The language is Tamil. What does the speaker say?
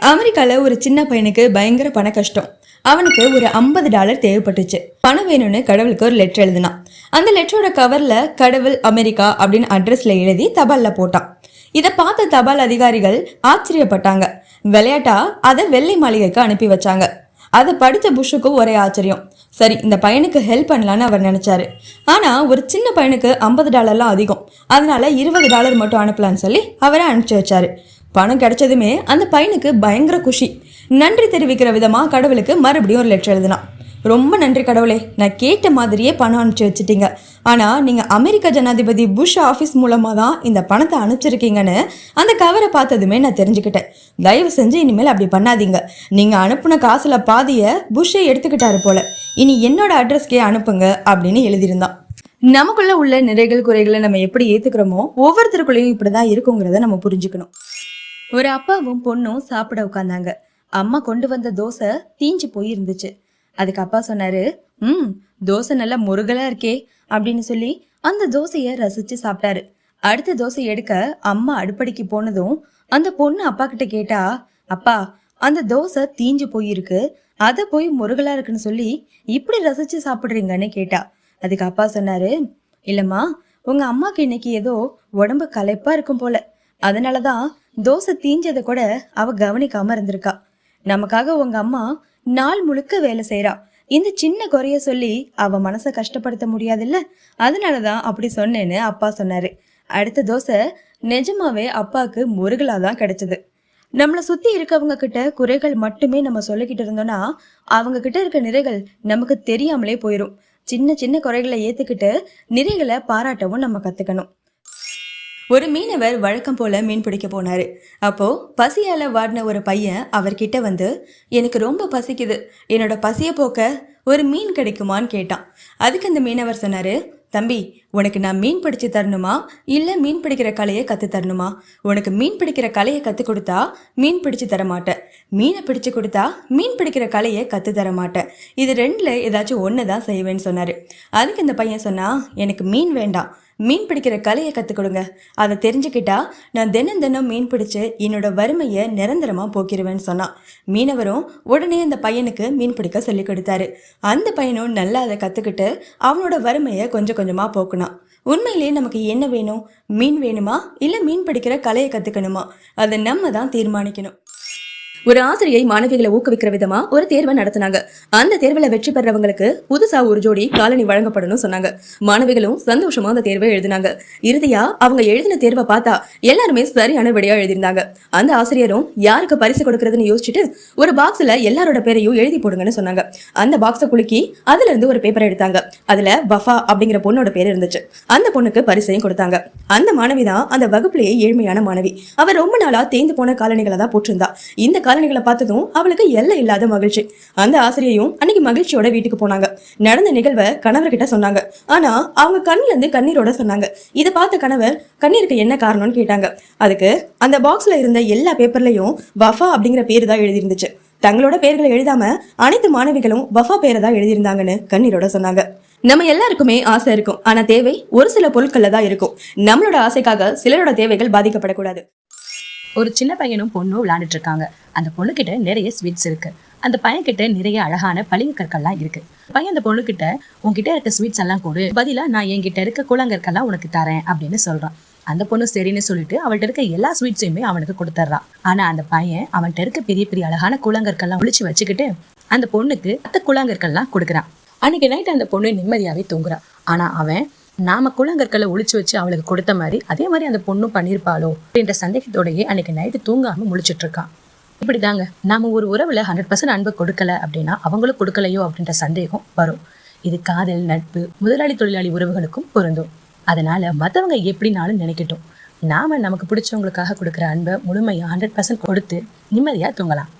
அமெரிக்காவில் ஒரு சின்ன பையனுக்கு பயங்கர பண கஷ்டம். அவனுக்கு ஒரு ஐம்பது டாலர் தேவைப்பட்டுச்சு. பணம் வேணும்னு கடவுளுக்கு ஒரு லெட்டர் எழுதினான். அந்த லெட்டரோட கவரில் கடவுள் அமெரிக்கா அப்படின்னு அட்ரஸில் எழுதி தபாலில் போட்டான். இதை பார்த்த தபால் அதிகாரிகள் ஆச்சரியப்பட்டாங்க. விளையாட்டா? அதை வெள்ளை மாளிகைக்கு அனுப்பி வச்சாங்க. அதை படித்த புஷ்ஷுக்கும் ஒரே ஆச்சரியம். சரி இந்த பையனுக்கு ஹெல்ப் பண்ணலான்னு அவர் நினைச்சாரு. ஆனா ஒரு சின்ன பையனுக்கு ஐம்பது டாலர்லாம் அதிகம். அதனால இருபது டாலர் மட்டும் அனுப்பலான்னு சொல்லி அவரை அனுப்பிச்சு வச்சாரு. பணம் கிடைச்சதுமே அந்த பையனுக்கு பயங்கர குஷி. நன்றி தெரிவிக்கிற விதமா கடவுளுக்கு மறுபடியும் ஒரு லெட்டர் எழுதினான். ரொம்ப நன்றி கடவுளே நான் கேட்ட மாதிரியே பணம் அனுப்பிச்சு வச்சுட்டீங்க. ஆனால் நீங்கள் அமெரிக்க ஜனாதிபதி புஷ் ஆஃபீஸ் மூலமாக தான் இந்த பணத்தை அனுப்பிச்சிருக்கீங்கன்னு அந்த கவரை பார்த்ததுமே நான் தெரிஞ்சுக்கிட்டேன். தயவு செஞ்சு இனிமேல் அப்படி பண்ணாதீங்க. நீங்கள் அனுப்புன காசில் பாதியை புஷ்ஷே எடுத்துக்கிட்டாரு போல. இனி என்னோட அட்ரஸ்க்கே அனுப்புங்க அப்படின்னு எழுதியிருந்தான். நமக்குள்ள உள்ள நிறைகள் குறைகளை நம்ம எப்படி ஏத்துக்கிறோமோ ஒவ்வொருத்தருக்குள்ளேயும் இப்படிதான் இருக்குங்கிறத நம்ம புரிஞ்சுக்கணும். ஒரு அப்பாவும் பொண்ணும் சாப்பிட உட்காந்தாங்க அம்மா கொண்டு வந்த தோசை தீஞ்சு போயிருந்துச்சு. அதுக்கு அப்பா சொன்னாரு ம் தோசை நல்லா முருகலா இருக்கே அப்படின்னு சொல்லி அந்த தோசைய ரசிச்சு சாப்பிட்டாரு. அடுத்த தோசை எடுக்க அம்மா அடுப்படிக்கு போனதும் அந்த பொண்ணு அப்பா கிட்ட கேட்டா அப்பா அந்த தோசை தீஞ்சு போயிருக்கு அதை போய் முருகலா இருக்குன்னு சொல்லி இப்படி ரசிச்சு சாப்பிடுறீங்கன்னு கேட்டா. அதுக்கு அப்பா சொன்னாரு இல்லம்மா உங்க அம்மாக்கு இன்னைக்கு ஏதோ உடம்பு களைப்பா இருக்கும் போல. அதனால தான் தோசை தீஞ்சதை கூட அவ கவனிக்காம இருந்திருக்கா. நமக்காக உங்க அம்மா நாள் முழுக்க வேலை செய்யறா இந்த சின்ன குறைய சொல்லி அவ மனசை கஷ்டப்படுத்த முடியாதுல்ல? அதனாலதான் அப்படி சொன்னேன்னு அப்பா சொன்னாரு. அடுத்த தோசை நிஜமாவே அப்பாவுக்கு முருகலா தான் கிடைச்சது. நம்மளை சுத்தி இருக்கவங்க கிட்ட குறைகள் மட்டுமே நம்ம சொல்லிக்கிட்டு இருந்தோம்னா அவங்க கிட்ட இருக்க நிறைகள் நமக்கு தெரியாமலே போயிடும் சின்ன சின்ன குறைகளை ஏத்துக்கிட்டு நிறைகளை பாராட்டவும் நம்ம கத்துக்கணும். ஒரு மீனவர் வழக்கம் போல மீன் பிடிக்க போனார். அப்போ பசியால வாடின ஒரு பையன் அவர்கிட்ட வந்து எனக்கு ரொம்ப பசிக்குது. என்னோட பசியை போக்க ஒரு மீன் கிடைக்குமான்னு கேட்டான். அதுக்கு அந்த மீனவர் சொன்னாரு தம்பி உனக்கு நான் மீன் பிடிச்சு தரணுமா? இல்லை மீன் பிடிக்கிற கலையை கற்று தரணுமா? உனக்கு மீன் பிடிக்கிற கலையை கற்றுக் கொடுத்தா மீன் பிடிச்சு தர மாட்டேன். மீனை பிடிச்சு கொடுத்தா மீன் பிடிக்கிற கலையை கற்று தர மாட்டேன். இது ரெண்டில் ஏதாச்சும் ஒன்று தான் செய்வேன்னு சொன்னார். அதுக்கு இந்த பையன் சொன்னா எனக்கு மீன் வேண்டாம். மீன் பிடிக்கிற கலையை கற்றுக் கொடுங்க. அதை தெரிஞ்சுக்கிட்டா நான் தினம் தினம் மீன் பிடிச்சு என்னோட வறுமையை நிரந்தரமாக போக்கிடுவேன்னு சொன்னான். மீனவரும் உடனே அந்த பையனுக்கு மீன் பிடிக்க சொல்லி கொடுத்தாரு. அந்த பையனும் நல்லா அதை கற்றுக்கிட்டு அவனோட வறுமையை கொஞ்சம் கொஞ்சமாக போக்குனான். உண்மையிலேயே நமக்கு என்ன வேணும்? மீன் வேணுமா? இல்லை மீன் பிடிக்கிற கலையை கற்றுக்கணுமா அதை நம்ம தான் தீர்மானிக்கணும். ஒரு ஆசிரியை மாணவிகளை ஊக்குவிக்கிற விதமா ஒரு தேர்வை நடத்தினாங்க. அந்த தேர்வுல வெற்றி பெறவங்களுக்கு புதுசா ஒரு ஜோடி காலனி வழங்கப்படணும் சொன்னாங்க. மாணவிகளும் சந்தோஷமா அந்த தேர்வை எழுதினாங்க. இறுதியா அவங்க எழுதின தேர்வை பார்த்தா எல்லாருமே சரியான விடையா எழுதியிருந்தாங்க. அந்த ஆசிரியரும் யாருக்கு பரிசு கொடுக்கறதுன்னு யோசிச்சுட்டு ஒரு பாக்ஸ்ல எல்லாரோட பேரையும் எழுதி போடுங்கன்னு சொன்னாங்க. அந்த பாக்ஸை குலுக்கி அதுல இருந்து ஒரு பேப்பர் எடுத்தாங்க. அதுல வஃபா அப்படிங்கிற பொண்ணோட பேர் இருந்துச்சு. அந்த பொண்ணுக்கு பரிசையும் கொடுத்தாங்க. அந்த மாணவி தான் அந்த வகுப்புலேயே ஏழ்மையான மாணவி. அவர் ரொம்ப நாளா தேய்ந்து போன காலணிகளை தான் போட்டிருந்தா. இந்த காலணிகளை பார்த்ததும் அவளுக்கு எல்லை இல்லாத மகிழ்ச்சி. அந்த ஆசிரியையும் அன்னைக்கு மகிழ்ச்சியோட வீட்டுக்கு போனாங்க. நடந்த நிகழ்வை கணவர்கிட்ட சொன்னாங்க. ஆனா அவங்க கண்ணுல இருந்து கண்ணீரோட சொன்னாங்க. இதை பார்த்த கணவர் கண்ணீருக்கு என்ன காரணம்னு கேட்டாங்க. அதுக்கு அந்த பாக்ஸ்ல இருந்த எல்லா பேப்பர்லயும் வஃபா அப்படிங்கிற பேரு தான் எழுதியிருந்துச்சு. தங்களோட பேர்களை எழுதாம அனைத்து மாணவிகளும் வஃபா பேரை தான் எழுதியிருந்தாங்கன்னு கண்ணீரோட சொன்னாங்க. நம்ம எல்லாருக்குமே ஆசை இருக்கும். ஆனா தேவை ஒரு சில பொருட்கள்ல தான் இருக்கும். நம்மளோட ஆசைக்காக சிலரோட தேவைகள் பாதிக்கப்படக்கூடாது. ஒரு சின்ன பையனும் பொண்ணும் விளையாண்டுட்டு இருக்காங்க. அந்த பொண்ணுகிட்ட நிறைய ஸ்வீட்ஸ் இருக்கு. அந்த பையன்கிட்ட நிறைய அழகான பளிங்கு கற்கள்லாம் இருக்கு. பையன் அந்த பொண்ணுகிட்ட உன்கிட்ட இருக்க ஸ்வீட்ஸ் எல்லாம் கொடு. பதிலா நான் என்கிட்ட இருக்க கூழாங்கற்கள்லாம் உனக்கு தரேன் அப்படின்னு சொல்றான். அந்த பொண்ணு சரின்னு சொல்லிட்டு அவள்கிட்ட இருக்க எல்லா ஸ்வீட்ஸையுமே அவனுக்கு கொடுத்துட்றான் ஆனா அந்த பையன் அவன்கிட்ட இருக்க பெரிய பெரிய அழகான கூழாங்கற்கள்லாம் ஒழிச்சு வச்சுக்கிட்டு அந்த பொண்ணுக்கு அத்த கூழாங்கற்கள்லாம் கொடுக்குறான். அன்னைக்கு நைட் அந்த பொண்ணு நிம்மதியாவே தூங்குறான் ஆனா அவன் நாம கூழாங்கற்களை ஒழிச்சு வச்சு அவளுக்கு கொடுத்த மாதிரி அதே மாதிரி அந்த பொண்ணும் பண்ணியிருப்பாளோ அப்படின்ற சந்தேகத்தோடையே அன்னைக்கு நைட்டு தூங்காம முழிச்சிட்டு இருக்கான். இப்படிதாங்க. நாம ஒரு உறவுல ஹண்ட்ரட் பர்சன்ட் அன்பு கொடுக்கல அப்படின்னா அவங்களும் கொடுக்கலையோ அப்படின்ற சந்தேகம் வரும். இது காதல் நட்பு முதலாளி தொழிலாளி உறவுகளுக்கும் பொருந்தும். அதனால மற்றவங்க எப்படினாலும் நினைக்கட்டும். நாம நமக்கு பிடிச்சவங்களுக்காக கொடுக்குற அன்பை முழுமையா ஹண்ட்ரட் பர்சன்ட் கொடுத்து நிம்மதியா தூங்கலாம்.